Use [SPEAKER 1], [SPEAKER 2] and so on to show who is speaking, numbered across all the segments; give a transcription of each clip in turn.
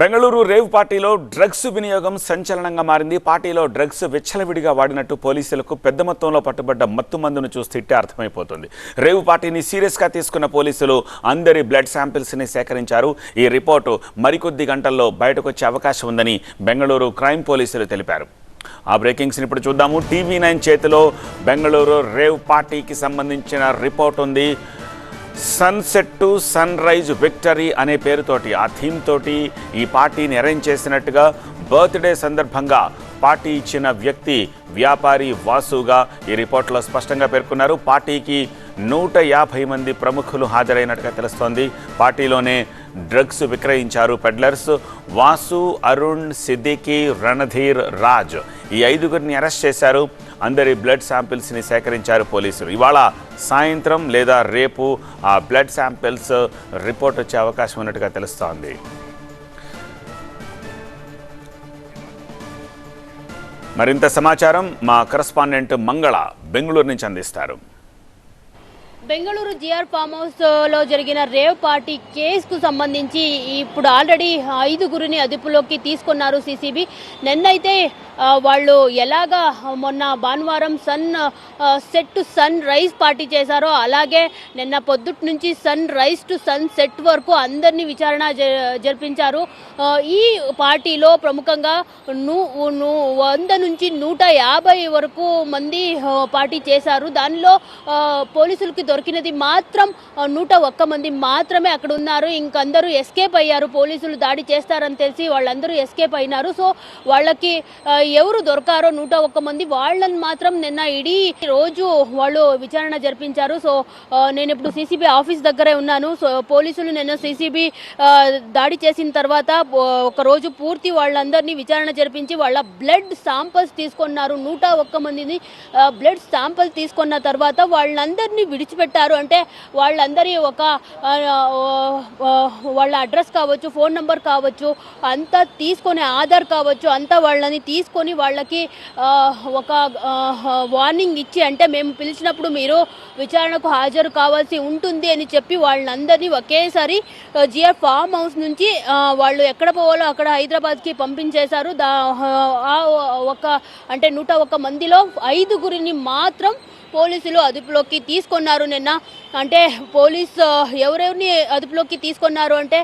[SPEAKER 1] Bengaluru rave పార్టీలో drugs వినియోగం సంచలనంగా మారింది. పార్టీలో డ్రగ్స్ విచ్చలవిడిగా వాడినట్టు పోలీసులకు పెద్ద మొత్తంలో పట్టుబడ్డ మత్తు మందును చూస్తే అర్థమైపోతుంది. రేవ్ పార్టీని సీరియస్గా తీసుకున్న పోలీసులు అందరి బ్లడ్ శాంపిల్స్ని సేకరించారు. ఈ రిపోర్టు మరికొద్ది గంటల్లో బయటకొచ్చే అవకాశం ఉందని బెంగళూరు క్రైమ్ పోలీసులు తెలిపారు. ఆ బ్రేకింగ్స్ని ఇప్పుడు చూద్దాము. టీవీ నైన్ చేతిలో బెంగళూరు రేవ్ పార్టీకి సంబంధించిన రిపోర్ట్ ఉంది. Sunset to sunrise victory అనే పేరుతోటి ఆ థీమ్ తోటి ఈ పార్టీని అరేంజ్ చేసినట్టుగా బర్త్డే సందర్భంగా పార్టీ ఇచ్చిన వ్యక్తి వ్యాపారి వాసుగా ఈ రిపోర్ట్లో స్పష్టంగా పేర్కొన్నారు. పార్టీకి నూట యాభై మంది ప్రముఖులు హాజరైనట్టుగా తెలుస్తోంది. పార్టీలోనే డ్రగ్స్ విక్రయించారు పెడ్లర్స్. వాసు అరుణ్ సిద్దికి రణధీర్ రాజ్ ఈ ఐదుగురిని అరెస్ట్ చేశారు. అందరి బ్లడ్ శాంపిల్స్ని సేకరించారు పోలీసులు. ఇవాళ సాయంత్రం లేదా రేపు ఆ బ్లడ్ శాంపిల్స్ రిపోర్ట్ వచ్చే అవకాశం ఉన్నట్టుగా తెలుస్తోంది. మరింత సమాచారం మా కరస్పాండెంట్ మంగళ బెంగళూరు నుంచి అందిస్తారు.
[SPEAKER 2] బెంగళూరు జిఆర్ ఫామ్ హౌస్లో జరిగిన రేవ్ పార్టీ కేసుకు సంబంధించి ఇప్పుడు ఆల్రెడీ ఐదుగురిని అదుపులోకి తీసుకున్నారు సిసిబి. నిన్నైతే వాళ్ళు ఎలాగా మొన్న భానువారం sunset to sunrise party చేశారో అలాగే నిన్న పొద్దుట్ నుంచి sunrise to sunset వరకు అందరినీ విచారణ జ- జరిపించారు. ఈ పార్టీలో ప్రముఖంగా ను వంద నుంచి నూట యాభై వరకు మంది పార్టీ చేశారు. దానిలో పోలీసులకి దొరికినది మాత్రం నూట ఒక్క మంది మాత్రమే అక్కడ ఉన్నారు ఇంకందరూ ఎస్కేప్ అయ్యారు. పోలీసులు దాడి చేస్తారని తెలిసి వాళ్ళందరూ ఎస్కేప్ అయినారు. సో వాళ్ళకి ఎవరు దొరకారో నూట ఒక్క మంది వాళ్ళని మాత్రం నిన్న ఇడీ రోజు వాళ్ళు విచారణ జరిపించారు. సో నేను ఇప్పుడు సీసీబీ ఆఫీస్ దగ్గరే ఉన్నాను. సో పోలీసులు నిన్న సీసీబీ దాడి చేసిన తర్వాత ఒక రోజు పూర్తి వాళ్ళందరినీ విచారణ జరిపించి వాళ్ళ బ్లడ్ శాంపల్స్ తీసుకున్నారు. నూట ఒక్క మందిని బ్లడ్ శాంపల్స్ తీసుకున్న తర్వాత వాళ్ళందరినీ పెట్టారు అంటే వాళ్ళందరి ఒక వాళ్ళ అడ్రస్ కావచ్చు ఫోన్ నెంబర్ కావచ్చు అంతా తీసుకొని ఆధార్ కావచ్చు అంతా వాళ్ళని తీసుకొని వాళ్ళకి ఒక వార్నింగ్ ఇచ్చి అంటే మేము పిలిచినప్పుడు మీరు విచారణకు హాజరు కావాల్సి ఉంటుంది అని చెప్పి వాళ్ళందరినీ ఒకేసారి జిఆర్ ఫామ్ హౌస్ నుంచి వాళ్ళు ఎక్కడ పోవాలో అక్కడ హైదరాబాద్కి పంపించేశారు. దా ఆ ఒక అంటే నూట ఒక మందిలో ఐదుగురిని మాత్రం పోలీసులు అదుపులోకి తీసుకున్నారు నిన్న. అంటే పోలీస్ ఎవరెవరిని అదుపులోకి తీసుకున్నారు అంటే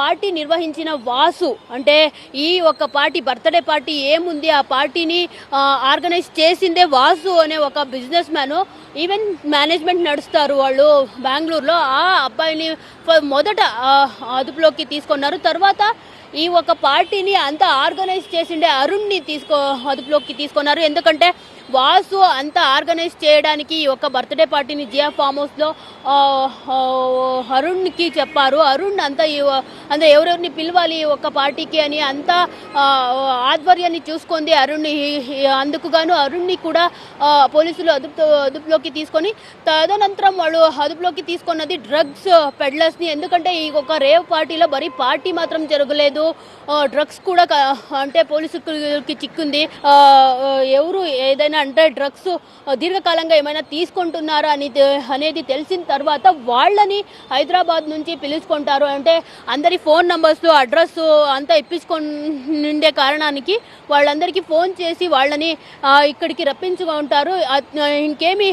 [SPEAKER 2] పార్టీ నిర్వహించిన వాసు. అంటే ఈ ఒక పార్టీ బర్త్డే పార్టీ ఏముంది? ఆ పార్టీని ఆర్గనైజ్ చేసిందే వాసు అనే ఒక బిజినెస్ మ్యాన్. ఈవెన్ మేనేజ్మెంట్ నడుస్తారు వాళ్ళు బెంగళూరులో. ఆ అబ్బాయిని మొదట అదుపులోకి తీసుకున్నారు. తర్వాత ఈ ఒక పార్టీని అంత ఆర్గనైజ్ చేసిండే అరుణ్ని తీసుకో అదుపులోకి తీసుకున్నారు. ఎందుకంటే వాసు అంతా ఆర్గనైజ్ చేయడానికి ఈ ఒక బర్త్డే పార్టీని జియా ఫామ్ హౌస్లో అరుణ్కి చెప్పారు. అరుణ్ అంతా ఈ అంతా ఎవరెవరిని పిలవాలి ఈ ఒక పార్టీకి అని అంతా ఆధ్వర్యాన్ని చూసుకుంది అరుణ్. అందుకుగాను అందుకు గాను అరుణ్ని కూడా పోలీసులు అదుపు అదుపులోకి తీసుకొని తదనంతరం వాళ్ళు అదుపులోకి తీసుకున్నది డ్రగ్స్ పెడ్లర్స్ని. ఎందుకంటే ఈ ఒక రేవ్ పార్టీలో బరీ పార్టీ మాత్రం జరగలేదు. డ్రగ్స్ కూడా అంటే పోలీసులకి చిక్కుంది. ఎవరు ఏదైనా అంటే డ్రగ్స్ దీర్ఘకాలంగా ఏమైనా తీసుకుంటున్నారా అని అనేది తెలిసిన తర్వాత వాళ్ళని హైదరాబాద్ నుంచి పిలుచుకుంటారు. అంటే అందరి ఫోన్ నంబర్స్ అడ్రస్ అంతా ఇప్పించుకుండే కారణానికి వాళ్ళందరికీ ఫోన్ చేసి వాళ్ళని ఇక్కడికి రప్పించుకుంటారు ఇంకేమి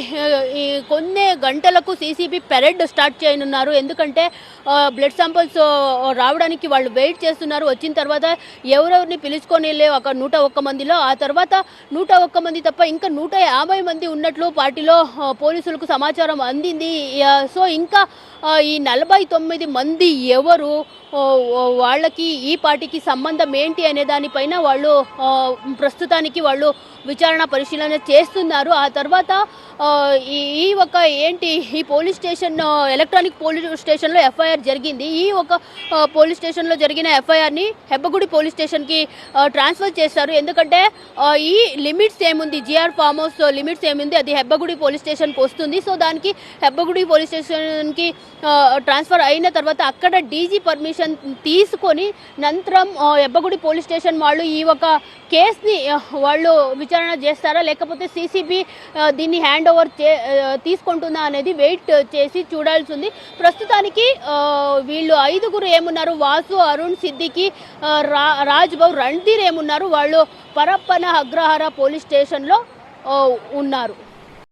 [SPEAKER 2] ఈ కొన్ని గంటలకు సీసీబీ పెరేడ్ స్టార్ట్ చేయనున్నారు. ఎందుకంటే బ్లడ్ శాంపిల్స్ రావడానికి వాళ్ళు వెయిట్ చేస్తున్నారు. వచ్చిన తర్వాత ఎవరెవరిని పిలుచుకొని వెళ్ళే ఒక నూట ఒక్క మందిలో ఆ తర్వాత నూట ఒక్క మంది తప్ప ఇంకా నూట యాభై మంది ఉన్నట్లు పార్టీలో పోలీసులకు సమాచారం అందింది. సో ఇంకా ఈ నలభై తొమ్మిది మంది ఎవరు వాళ్ళకి ఈ పార్టీకి సంబంధం ఏంటి అనే దానిపైన వాళ్ళు ప్రస్తుతానికి వాళ్ళు విచారణ పరిశీలన చేస్తున్నారు. ఆ తర్వాత ఈ ఒక ఏంటి ఈ పోలీస్ స్టేషన్ ఎలక్ట్రానిక్ పోలీస్ స్టేషన్లో ఎఫ్ఐఆర్ జరిగింది. ఈ ఒక పోలీస్ స్టేషన్లో జరిగిన ఎఫ్ఐఆర్ని హెబ్బగుడి పోలీస్ స్టేషన్కి ట్రాన్స్ఫర్ చేస్తారు ఎందుకంటే ఈ లిమిట్స్ ఏముంది? జిఆర్ ఫామ్ హౌస్ లిమిట్స్ ఏముంది? అది హెబ్బగుడి పోలీస్ స్టేషన్కి వస్తుంది. సో దానికి హెబ్బగుడి పోలీస్ స్టేషన్కి ట్రాన్స్ఫర్ అయిన తర్వాత అక్కడ డీజీ పర్మిషన్ తీసుకొని నంతరం హెబ్బగుడి పోలీస్ స్టేషన్ వాళ్ళు ఈ ఒక కేసుని వాళ్ళు విచారణ చేస్తారా? లేకపోతే సీసీబీ దీన్ని హ్యాండ్ ఓవర్ చే తీసుకుంటుందా అనేది వెయిట్ చేసి చూడాల్సి ఉంది. ప్రస్తుతానికి వీళ్ళు ఐదుగురు ఏమున్నారు? వాసు అరుణ్ సిద్ధి ఆ, రా రాజ్బాబు రణ్ధీర్ ఏమున్నారు? వాళ్ళు పరప్పన అగ్రహార పోలీస్ స్టేషన్లో ఉన్నారు.